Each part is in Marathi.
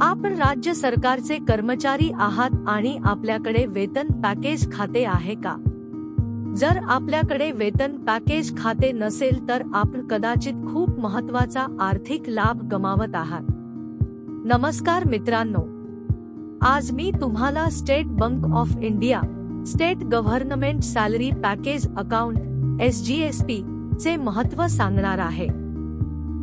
आपण राज्य सरकारचे कर्मचारी आहात आणि आपल्याकडे वेतन पॅकेज खाते आहे का? जर आपल्याकडे वेतन पॅकेज खाते नसेल तर आपण कदाचित खूप महत्त्वाचा आर्थिक लाभ गमावत आहात. नमस्कार मित्रांनो. आज मी तुम्हाला State Bank of India state government salary package account S G S P चे महत्त्व सांगणार आहे.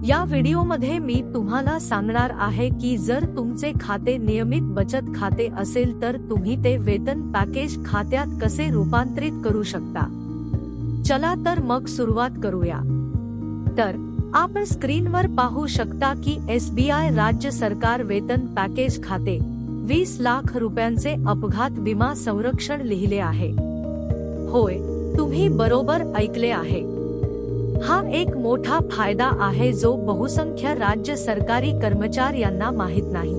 या व्हिडिओमध्ये मी तुम्हाला सांगणार आहे की जर तुमचे खाते नियमित बचत खाते असेल तर तुम्ही ते वेतन पॅकेज खात्यात कसे रूपांतरित करू शकता? चला तर मग सुरुवात करूया. तर आपण स्क्रीनवर पाहू शकता की एसबीआय राज्य सरकार वेतन पॅकेज खाते वीस लाख रुपयांचे अपघात विमा संरक्षण लिहिले आहे. होय तुम्ही बरोबर ऐकले आहे. हा एक मोठा फायदा आहे जो बहुसंख्य राज्य सरकारी कर्मचाऱ्यांना माहीत नाही.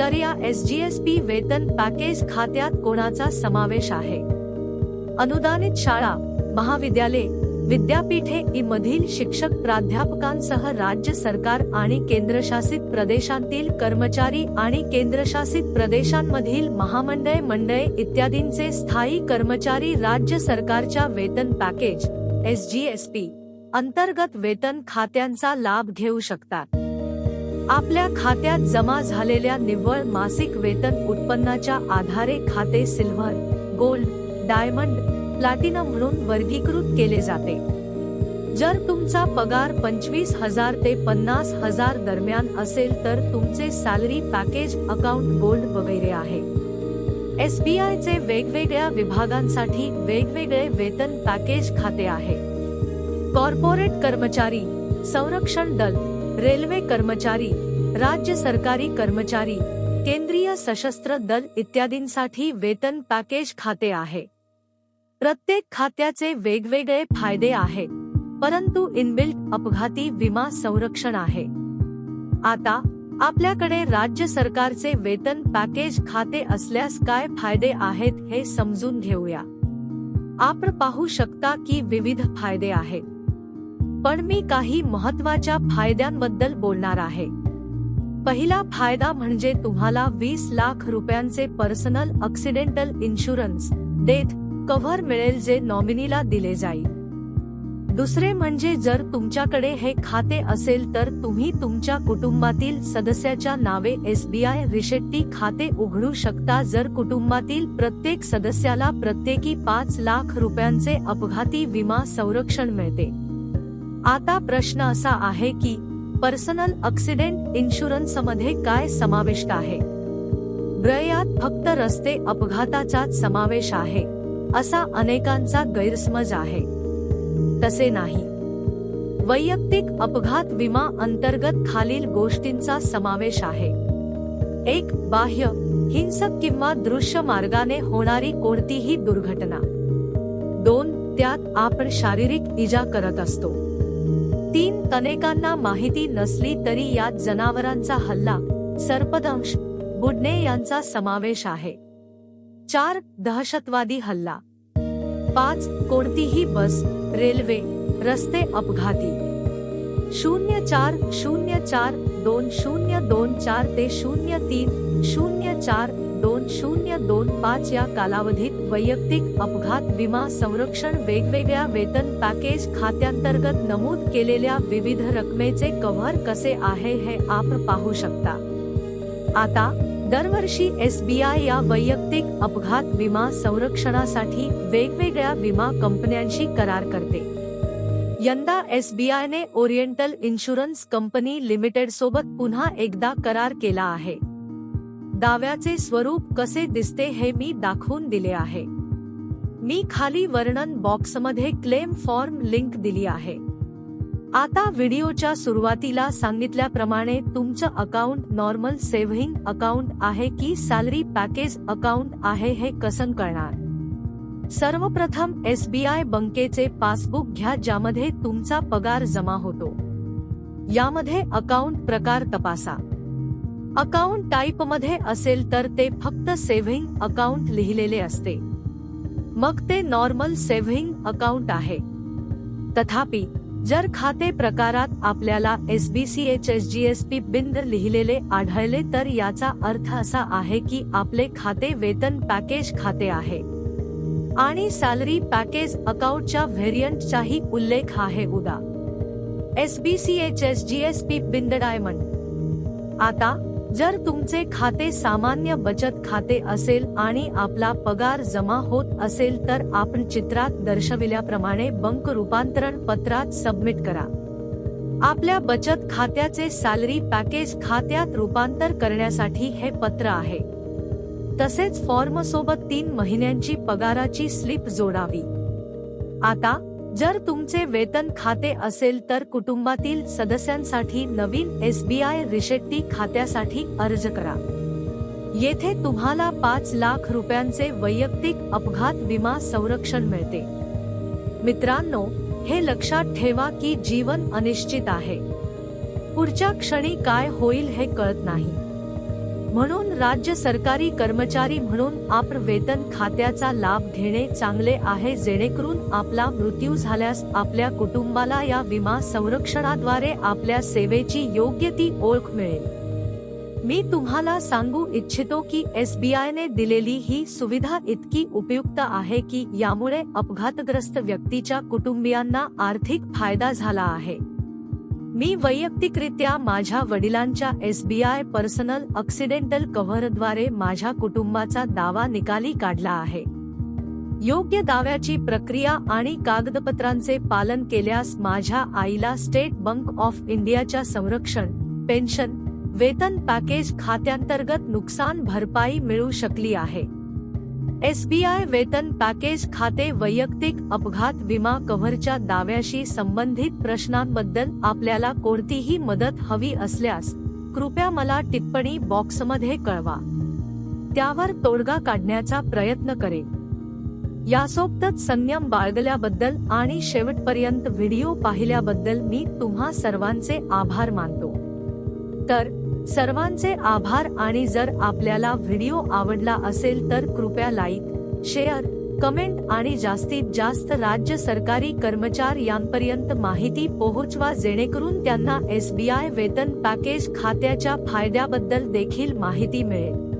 तर या एस जी एस पी वेतन पॅकेज खात्यात कोणाचा समावेश आहे? अनुदानित शाळा महाविद्यालय विद्यापीठे मधील शिक्षक प्राध्यापकांसह राज्य सरकार आणि केंद्रशासित प्रदेशांतील कर्मचारी आणि केंद्रशासित प्रदेशांमधील महामंडळ मंडळे इत्यादींचे स्थायी कर्मचारी राज्य सरकारच्या वेतन package S G S P अंतर्गत वेतन खात्यांचा लाभ घेऊ शकतात. आपल्या खात्यात जमा झालेल्या निव्वळ मासिक वेतन उत्पन्नाच्या आधारे खाते सिल्व्हर गोल्ड डायमंड प्लॅटिनम म्हणून वर्गीकृत केले जाते. जर तुमचा पगार पंचवीस हजार ते पन्नास हजार दरम्यान असेल तर तुमचे सॅलरी पॅकेज अकाउंट गोल्ड वगैरे आहे. एसबीआयचे वेगवेगळ्या विभागांसाठी वेगवेगळे वेतन पॅकेज खाते आहे. कॉर्पोरेट कर्मचारी संरक्षण दल रेल्वे कर्मचारी राज्य सरकारी कर्मचारी केंद्रीय सशस्त्र दल इत्यादींसाठी वेतन पॅकेज खाते आहे. प्रत्येक खात्याचे वेगवेगळे फायदे आहेत परंतु इनबिल्ट अपघाती विमा संरक्षण आहे. आता आपल्याकडे राज्य सरकारचे वेतन पॅकेज खाते असल्यास काय फायदे आहेत हे समजून घेऊया. आपण पाहू शकता की विविध फायदे आहेत. पण मी काही महत्त्वाच्या फायद्यांबद्दल बोलणार आहे. पहिला फायदा म्हणजे तुम्हाला वीस लाख रुपयांचे personal accidental insurance death cover मिळेल जे नॉमिनीला दिले जाईल. दुसरे म्हणजे जर तुमच्याकडे हे खाते असेल तर तुम्ही तुमच्या कुटुंबातील सदस्याच्या नावे एसबीआय रिशेट्टी खाते उघडू शकता. जर कुटुंबातील प्रत्येक सदस्याला प्रत्येकी पाच लाख रुपयांचे अपघाती विमा संरक्षण मिळते. आता प्रश्न असा आहे की पर्सनल अक्सिडेंट इन्शुरन्समध्ये काय समाविष्ट आहे? ब्रयात फक्त रस्ते अपघाताचाच समावेश आहे असा अनेकांचा गैरसमज आहे. तसे नाही. वैयक्तिक अपघात विमा अंतर्गत खालील गोष्टींचा समावेश आहे. एक बाह्य हिंसक किंवा दृश्य मार्गाने होणारी कोणतीही दुर्घटना. दोन त्यात आपण शारीरिक इजा करत असतो. तीन अनेकांना माहिती नसली तरी यात जनावरांचा हल्ला सर्पदंश बुडणे यांचा समावेश आहे. चार दहशतवादी हल्ला. पाच कोणतीही बस रेल्वे रस्ते अपघाती. शून्य चार शून्य चार दोन शून्य दोन चार ते शून्य तीन शून्य चार दोन शून्य दोन पाच या कालावधीत वैयक्तिक अपघात विमा संरक्षण वेगवेगळ्या वेतन पॅकेज खात्यांतर्गत नमूद केलेल्या विविध रकमेचे कव्हर कसे आहे हे आपण पाहू शकता. आता दरवर्षी एसबीआय या वैयक्तिक अपघात विमा संरक्षणासाठी वेगवेगळ्या विमा कंपन्यांशी करार करते. यंदा एसबीआयने ओरिएंटल इन्शुरन्स कंपनी लिमिटेड सोबत पुन्हा एकदा करार केला आहे. दाव्याचे स्वरूप कसे दिसते हे मी दाखवून दिले आहे. मी खाली वर्णन बॉक्समध्ये क्लेम फॉर्म लिंक दिली आहे. आता व्हिडिओच्या सुरुवातीला सांगितल्याप्रमाणे तुमचं अकाउंट नॉर्मल सेव्हिंग अकाउंट आहे की सॅलरी पॅकेज अकाउंट आहे हे कसं कळणार? सर्वप्रथम एसबीआय बँकेचे पासबुक घ्या ज्यामध्ये तुमचा पगार जमा होतो. यामध्ये अकाउंट प्रकार तपासा. अकाउंट टाईपमध्ये असेल तर ते फक्त सेव्हिंग अकाउंट लिहिलेले असते. मग ते नॉर्मल सेव्हिंग अकाउंट आहे. तथापि जर खाते प्रकारात आपल्याला S B C H S G S P बिंद लिहिलेले आढळले तर याचा अर्थ असा आहे की आपले खाते वेतन पॅकेज खाते आहे. आणि सॅलरी पॅकेज अकाउंटच्या व्हेरियंटचाही उल्लेख आहे उदा. S B C H S G S P बिंद डायमंड. आता जर तुमचे खाते सामान्य बचत खाते असेल आणि आपला पगार जमा होत असेल तर आपण चित्रात दर्शविल्याप्रमाणे बंक रूपांतरण पत्रात सबमिट करा. आपल्या बचत खात्याचे सॅलरी पॅकेज खात्यात रूपांतर करण्यासाठी हे पत्र आहे. तसेच फॉर्म सोबत तीन महिन्यांची पगाराची स्लिप जोडावी. आता जर तुमचे वेतन खाते असेल तर कुटुंबातील सदस्यांसाठी नवीन एस बी आय रिशेट्टी खात्यासाठी अर्ज करा. येथे तुम्हाला पाच लाख रुपयांचे वैयक्तिक अपघात विमा संरक्षण मिळते. मित्रांनो हे लक्षात ठेवा की जीवन अनिश्चित आहे. पुढच्या क्षणी काय होईल हे कळत नाही. म्हणून राज्य सरकारी कर्मचारी म्हणून आपण वेतन खात्याचा लाभ घेणे चांगले आहे जेणेकरून आपला मृत्यू झाल्यास आपल्या कुटुंबाला या विमा संरक्षणाद्वारे आपल्या सेवेची योग्य ती ओळख मिळेल. मी तुम्हाला सांगू इच्छितो की एस बी ने दिलेली ही सुविधा इतकी उपयुक्त आहे की यामुळे अपघातग्रस्त व्यक्तीच्या कुटुंबियांना आर्थिक फायदा झाला आहे. मी वैयक्तिकरित्या माझ्या वडिलांच्या एसबीआय पर्सनल अक्सिडेंटल कव्हरद्वारे माझ्या कुटुंबाचा दावा निकाली काढला आहे. योग्य दाव्याची प्रक्रिया आणि कागदपत्रांचे पालन केल्यास माझ्या आईला स्टेट बँक ऑफ इंडियाच्या संरक्षण पेन्शन वेतन पॅकेज खात्यांतर्गत नुकसान भरपाई मिळू शकली आहे. एसबीआय वेतन पॅकेज खाते वैयक्तिक अपघात विमा कव्हरच्या दाव्याशी संबंधित प्रश्नांबद्दल आपल्याला कोणतीही मदत हवी असल्यास कृपया मला टिप्पणी बॉक्समध्ये कळवा. त्यावर तोडगा काढण्याचा प्रयत्न करेन. यासोबतच संयम बाळगल्याबद्दल आणि शेवटपर्यंत व्हिडिओ पाहिल्याबद्दल मी तुम्हा सर्वांचे आभार मानतो. तर सर्वांचे आभार आणि जर आपल्याला व्हिडिओ आवडला असेल तर कृपया लाईक शेअर कमेंट आणि जास्तीत जास्त राज्य सरकारी कर्मचार यांपर्यंत माहिती पोहोचवा जेणेकरून त्यांना एसबीआय वेतन पॅकेज खात्याच्या फायद्याबद्दल देखील माहिती मिळेल.